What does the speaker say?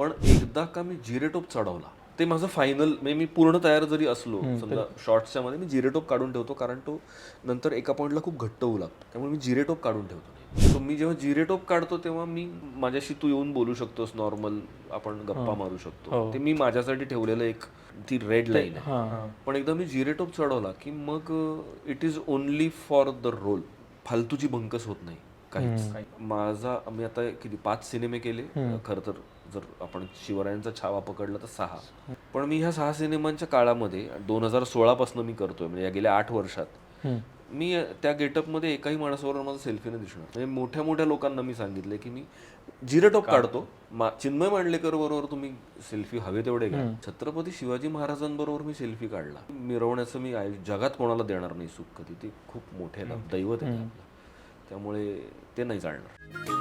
पण एकदा का मी जिरेटोप चढवला ते माझं फायनल म्हणजे मी पूर्ण तयार जरी असलो समजा शॉर्ट्सच्या मध्ये मी जिरेटोप काढून ठेवतो कारण तो नंतर एका पॉईंटला खूप घट्ट होऊ लागतो. त्यामुळे मी जिरेटोप काढून ठेवतो. सो मी जेव्हा जिरेटोप काढतो तेव्हा मी माझ्याशी तू येऊन बोलू शकतोस नॉर्मल आपण गप्पा मारू शकतो. ते मी माझ्यासाठी ठेवलेलं एक ती रेड लाईन आहे. हां पण एकदा मी जिरेटोप चढवला की मग it is only for the role फालतूची बंकस होत नाही. काहीच माझा मी आता किती पाच सिनेमे केले. खरं तर जर आपण शिवरायांचा छावा पकडला तर सहा. पण मी ह्या सहा सिनेमांच्या काळामध्ये दोन हजार सोळा पासून मी करतोय म्हणजे या गेल्या आठ वर्षात. मी त्या गेटअपमध्ये एकाही माणसाबरोबर माझा सेल्फी नाही दिसणार. म्हणजे मोठ्या मोठ्या लोकांना मी सांगितलंय की मी जिरेटॉप काढतो. मा- चिन्मय मांडलेकर बरोबर तुम्ही सेल्फी हवे तेवढे घ्या. छत्रपती शिवाजी महाराजांबरोबर मी सेल्फी काढला. मिरवण्याचं मी जगात कोणाला देणार नाही सुख कधी. ते खूप मोठे दैवत आहे. त्यामुळे ते नाही चालणार